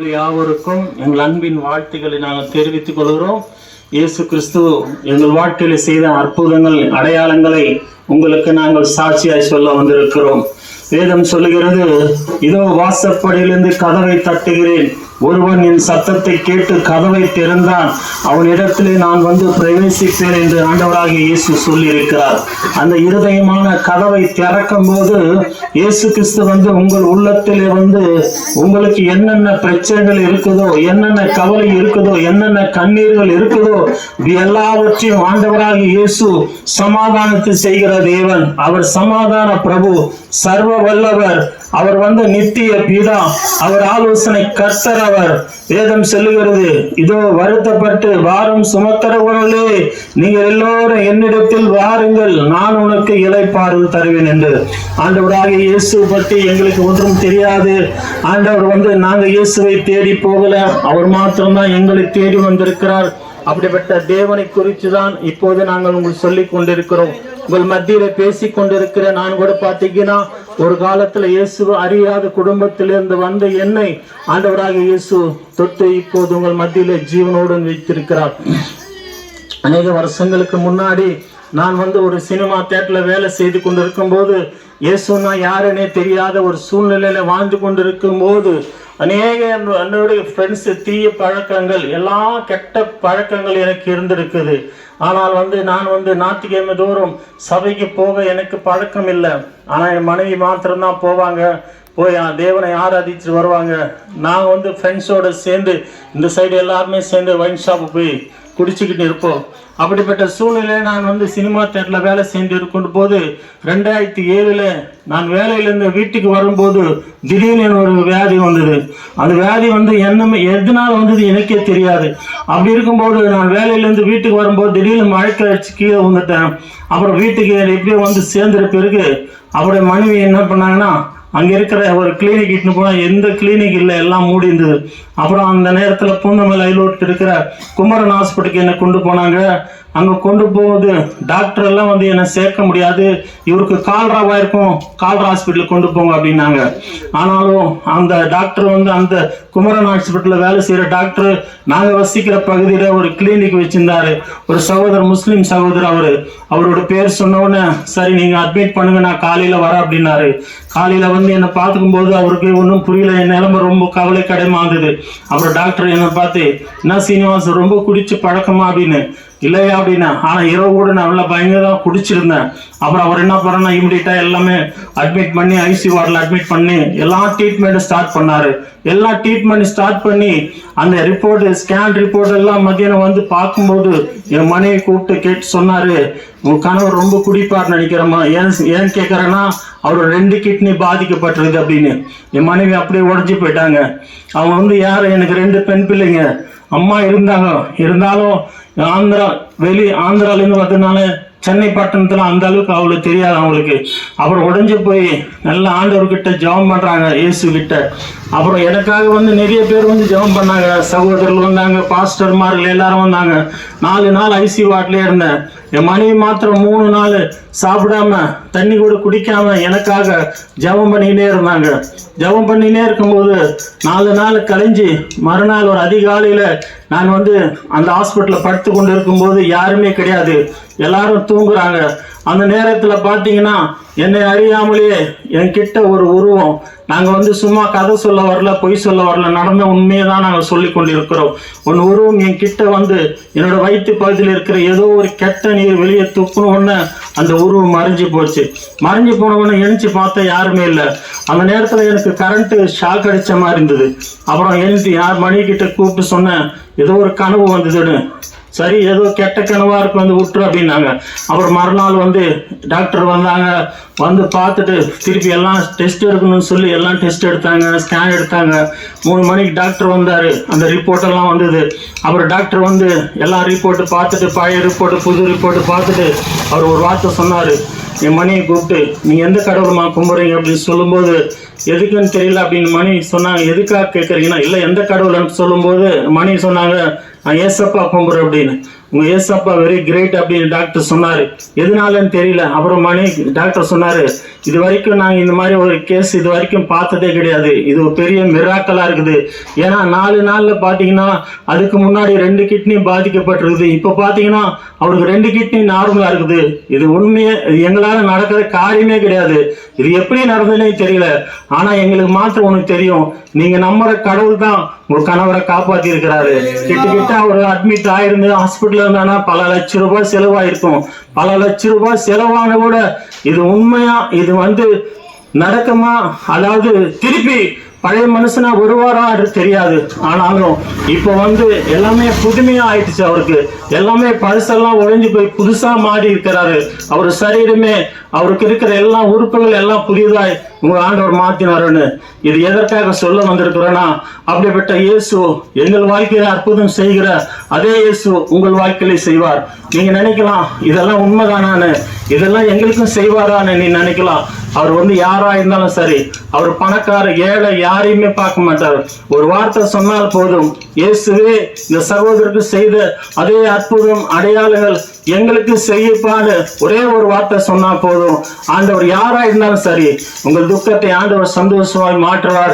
யாவருக்கும் எங்கள் அன்பின் வாழ்த்துக்களை நாங்கள் தெரிவித்துக் கொள்கிறோம். இயேசு கிறிஸ்து எங்கள் வாழ்க்கையில் செய்த அற்புதங்கள் அடையாளங்களை உங்களுக்கு நாங்கள் சாட்சியாய் சொல்ல வந்திருக்கிறோம். வேதம் சொல்லுகிறது இதோ வாசப்படியிலிருந்து கதவை தட்டுகிறேன். ஒருவன் என் சத்தத்தை கேட்டு கதவை திறந்தான். அவனிடத்திலே நான் வந்து பிரவேசிப்பேன் என்று ஆண்டவராகிய இயேசு சொல்லியிருக்கிறார். அந்த இருதயமான கதவை திறக்கும் போது இயேசு கிறிஸ்து வந்து உங்கள் உள்ளத்திலே வந்து உங்களுக்கு என்னென்ன பிரச்சனைகள் இருக்குதோ என்னென்ன கவலை இருக்குதோ என்னென்ன கண்ணீர்கள் இருக்குதோ இது எல்லாவற்றையும் ஆண்டவராகிய இயேசு சமாதானத்தை செய்கிற தேவன். அவர் சமாதான பிரபு சர்வ வல்லவர் அவர் வந்து நித்திய பிதா அவர் ஆலோசனை கர்த்தர் அவர். வேதம் சொல்லுகிறது இதோ வருத்தப்பட்டு வாரம் சுமத்தரவர்களே நீங்கள் எல்லோரும் என்னிடத்தில் வாருங்கள் நான் உனக்கு இளைப்பாறுதல் தருவேன் என்று. ஆண்டவராக இயேசு பற்றி எங்களுக்கு ஒன்றும் தெரியாது. ஆண்டவர் வந்து நாங்கள் இயேசுவை தேடி போகல அவர் மாத்திரம்தான் எங்களை தேடி வந்திருக்கிறார். அப்படிப்பட்ட தேவனை குறித்து தான் இப்போது நாங்கள் உங்களுக்கு சொல்லிக் கொண்டிருக்கிறோம். உங்கள் மத்தியில பேசி கொண்டிருக்கிற நான் கூட பார்த்தீங்கன்னா ஒரு காலத்துல இயேசு அறியாத குடும்பத்திலிருந்து வந்த என்னை ஆண்டவராக இயேசு தொட்டு இப்போது உங்கள் மத்தியில ஜீவனோடு வைத்திருக்கிறார். அநேக வருஷங்களுக்கு முன்னாடி நான் வந்து ஒரு சினிமா தேட்டர்ல வேலை செய்து கொண்டிருக்கும் போது இயேசுனா யாருன்னே தெரியாத ஒரு சூழ்நிலையில வாழ்ந்து கொண்டிருக்கும் போது அநேக என்னுடைய ஃப்ரெண்ட்ஸ் தீய பழக்கங்கள் எல்லா கெட்ட பழக்கங்கள் எனக்கு இருந்திருக்குது. ஆனால் வந்து நான் வந்து ஞாயிற்றுக்கிழமை தோறும் சபைக்கு போக எனக்கு பழக்கம் இல்லை. ஆனால் என் மனைவி மாத்திரம்தான் போவாங்க. போய் தேவனை ஆராதிச்சுட்டு வருவாங்க. நான் வந்து ஃப்ரெண்ட்ஸோடு சேர்ந்து இந்த சைடு எல்லாருமே சேர்ந்து ஒயின் ஷாப்பு போய் குடிச்சுக்கிட்டு இருப்போம். அப்படிப்பட்ட சூழ்நிலையில் நான் வந்து சினிமா தேட்டரில் வேலை செஞ்சு இருக்கும் போது ரெண்டாயிரத்தி ஏழில் நான் வேலையிலேருந்து வீட்டுக்கு வரும்போது திடீர்னு ஒரு வியாதி வந்தது. அந்த வியாதி வந்து என்னமே எதனால் வந்தது எனக்கே தெரியாது. அப்படி இருக்கும்போது நான் வேலையிலேருந்து வீட்டுக்கு வரும்போது திடீர்னு மழைக்கு அடிச்சு கீழே வந்துட்டேன் அப்புறம் வீட்டுக்கு எப்படியோ வந்து சேர்ந்துற பிறகு அவருடைய மனைவி என்ன பண்ணாங்கன்னா அங்கே இருக்கிற ஒரு கிளினிக் இட்டுன்னு போனால் எந்த கிளினிக் இல்லை எல்லாம் மூடி இருந்தது. அப்புறம் அந்த நேரத்தில் பூந்தமல்லி ஐலோட்டு இருக்கிற குமரன் ஹாஸ்பிட்டலுக்கு என்னை கொண்டு போனாங்க. அங்கே கொண்டு போகுது டாக்டர் எல்லாம் வந்து என்னை சேர்க்க முடியாது. இவருக்கு கால்ராவாக இருக்கும் கால்ரா ஹாஸ்பிட்டலுக்கு கொண்டு போங்க அப்படின்னாங்க. ஆனாலும் அந்த டாக்டர் வந்து அந்த குமரன் ஹாஸ்பிட்டலில் வேலை செய்கிற டாக்டர் நாங்கள் வசிக்கிற பகுதியில் ஒரு கிளினிக் வச்சிருந்தாரு. ஒரு சகோதரர் முஸ்லீம் சகோதரர் அவர். அவரோட பேர் சொன்ன உடனே சரி நீங்கள் அட்மிட் பண்ணுங்க நான் காலையில் வரேன் அப்படின்னாரு. காலையில் வந்து என்னை பார்த்துக்கும்போது அவருக்கு ஒன்றும் புரியல. என் நிலைமை ரொம்ப கவலை கடமா இருந்தது அப்புறம் டாக்டர் என்னை பார்த்து என்ன சீனிவாசன் ரொம்ப குடிச்சு பழக்கமா அப்படின்னு. இல்லையா அப்படின்னா? ஆனால் இரவு கூட நான் நல்லா பயங்கரம் குடிச்சிருந்தேன். அப்புறம் அவர் என்ன பண்ணா இமிடியட்டாக எல்லாமே அட்மிட் பண்ணி ஐசி வார்டில் அட்மிட் பண்ணி எல்லா ட்ரீட்மெண்ட்டும் ஸ்டார்ட் பண்ணாரு. எல்லா ட்ரீட்மெண்ட் ஸ்டார்ட் பண்ணி அந்த ரிப்போர்ட் ஸ்கேன் ரிப்போர்ட் எல்லாம் மத்தியானம் வந்து பார்க்கும்போது என் மனைவி கூப்பிட்டு கேட்டு சொன்னாரு உன் கணவர் ரொம்ப குடிப்பார் நினைக்கிறேம்மா. ஏன் ஏன் கேட்குறேன்னா அவரோட ரெண்டு கிட்னி பாதிக்கப்பட்டிருக்கு அப்படின்னு. என் மனைவி அப்படியே உடஞ்சி போயிட்டாங்க. அவங்க வந்து யார்? எனக்கு ரெண்டு பெண் பிள்ளைங்க. அம்மா இருந்தாங்க. இருந்தாலும் ஆந்திரா வெளி ஆந்திராலேருந்து வந்ததுனால சென்னை பட்டணத்தில் அந்த அளவுக்கு அவளுக்கு தெரியாது அவங்களுக்கு. அப்புறம் உடஞ்சி போய் நல்ல ஆண்டவர்கிட்ட ஜெபம் பண்ணுறாங்க இயேசு கிட்ட அப்புறம் எனக்காக வந்து நிறைய பேர் வந்து ஜெபம் பண்ணாங்க. சகோதரர்கள் வந்தாங்க பாஸ்டர்மார்கள் எல்லாரும் வந்தாங்க. நாலு நாள் ஐசி வார்ட்லேயே இருந்தேன். என் மனைவி மாத்திரம் மூணு நாள் சாப்பிடாம தண்ணி கூட குடிக்காம எனக்காக ஜெபம் பண்ணிக்கிட்டே இருந்தாங்க. ஜெபம் பண்ணினே இருக்கும்போது நாலு நாள் கழிஞ்சு மறுநாள் ஒரு அதிகாலையில் நான் வந்து அந்த ஹாஸ்பிட்டலில் படுத்து கொண்டு இருக்கும்போது யாருமே கிடையாது. எல்லாரும் தூங்குறாங்க. அந்த நேரத்தில் பார்த்தீங்கன்னா என்னை அறியாமலேயே என்கிட்ட ஒரு உருவம். நாங்கள் வந்து சும்மா கதை சொல்ல வரல பொய் சொல்ல வரல நடந்த உண்மையை தான் நாங்கள் சொல்லி கொண்டிருக்கிறோம். உன் உருவம் என் கிட்ட வந்து என்னோட வயிற்று பகுதியில் இருக்கிற ஏதோ ஒரு கெட்ட நீர் வெளியே துப்புன அந்த உருவம் மறைஞ்சு போச்சு. மறைஞ்சு போனவொடனே உடனே பார்த்தா யாருமே இல்லை. அந்த நேரத்தில் எனக்கு கரண்ட்டு ஷாக் அடிச்ச மாதிரி இருந்தது. அப்புறம் எழுந்து யார் மணி கிட்ட கூப்பிட்டு சொன்னேன் ஏதோ ஒரு கனவு வந்ததுன்னு. சரி ஏதோ கெட்ட கனவாக இருக்கு வந்து விட்டுரு அப்படின்னாங்க. அப்புறம் மறுநாள் வந்து டாக்டர் வந்தாங்க. வந்து பார்த்துட்டு திருப்பி எல்லாம் டெஸ்ட் எடுக்கணும்னு சொல்லி எல்லாம் டெஸ்ட் எடுத்தாங்க ஸ்கேன் எடுத்தாங்க. மூணு மணிக்கு டாக்டர் வந்தார். அந்த ரிப்போர்ட்டெல்லாம் வந்தது. அப்புறம் டாக்டர் வந்து எல்லா ரிப்போர்ட்டு பார்த்துட்டு பழைய ரிப்போர்ட்டு புது ரிப்போர்ட்டு பார்த்துட்டு அவர் ஒரு வார்த்தை சொன்னார். என் மணியை கூப்பிட்டு நீங்கள் எந்த கடவுளமா கும்பிட்றீங்க அப்படின்னு சொல்லும்போது எதுக்குன்னு தெரியல அப்படின்னு மணி சொன்னாங்க. எதுக்காக கேட்குறீங்கன்னா இல்லை எந்த கடவுள்னு சொல்லும்போது மணி சொன்னாங்க. ஏசப்பா கும்பிட்றேன் அப்படின்னு உங்க ஏசப்பா வெரி கிரேட் அப்படின்னு டாக்டர் சொன்னாரு. எதனாலன்னு தெரியல. அப்புறம் மணி டாக்டர் சொன்னாரு இது வரைக்கும் நாங்க இந்த மாதிரி ஒரு கேஸ் இது வரைக்கும் பார்த்ததே கிடையாது. இது ஒரு பெரிய மிராக்கலா இருக்குது. ஏன்னா நாலு நாள்ல பாத்தீங்கன்னா அதுக்கு முன்னாடி ரெண்டு கிட்னி பாதிக்கப்பட்டிருக்குது. இப்ப பாத்தீங்கன்னா அவருக்கு ரெண்டு கிட்னி நார்மலா இருக்குது. இது உண்மையே இது எங்களால நடக்கிற காரியமே கிடையாது. இது எப்படி நடந்ததுன்னே தெரியல. ஆனா எங்களுக்கு மாத்திரம் ஒண்ணு தெரியும். நீங்க நம்புற கடவுள் தான் உங்க கணவரை காப்பாத்தி இருக்கிறாரு கிட்ட அவர் அட்மிட் ஆயிருந்து ஹாஸ்பிட்டல் இருந்தானா? பல லட்சம் ரூபாய் செலவாயிருக்கும். பல லட்சம் ரூபாய் செலவான கூட இது உண்மையா? இது வந்து நடக்குமா? அதாவது திருப்பி பழைய மனுஷனா வருவாரா அது தெரியாது. ஆனாலும் இப்போ வந்து எல்லாமே புதுமையா ஆயிடுச்சு அவருக்கு. எல்லாமே பழசெல்லாம் ஒழிஞ்சு போய் புதுசா மாறி இருக்கிறாரு. அவர் சரீரமே அவருக்கு இருக்கிற எல்லா உறுப்புகள் எல்லாம் புதியதாய் உங்க ஆண்டவர் மாத்தினாருன்னு இது எதற்காக சொல்ல வந்திருக்கிறோன்னா அப்படிப்பட்ட இயேசு எங்கள் வாழ்க்கையில அற்புதம் செய்கிற அதே இயேசு உங்கள் வாழ்க்கையில செய்வார். நீங்க நினைக்கலாம் இதெல்லாம் உண்மைதானான்னு. இதெல்லாம் எங்களுக்கும் செய்வாரான்னு நீ நினைக்கலாம். அவர் வந்து யாரா இருந்தாலும் சரி அவர் பணக்கார ஏழை யாரையுமே பார்க்க மாட்டார். ஒரு வார்த்தை சொன்னால் போதும். இயேசுவே இந்த சகோதரருக்கு செய்த அதே அற்புதம் அடையாளங்கள் எங்களுக்கு செய்யப்பான்னு ஒரே ஒரு வார்த்தை சொன்னா போதும். ஆண்டவர் யாரா இருந்தாலும் சரி உங்கள் துக்கத்தை ஆண்டவர் சந்தோஷமாய் மாற்றுவார்.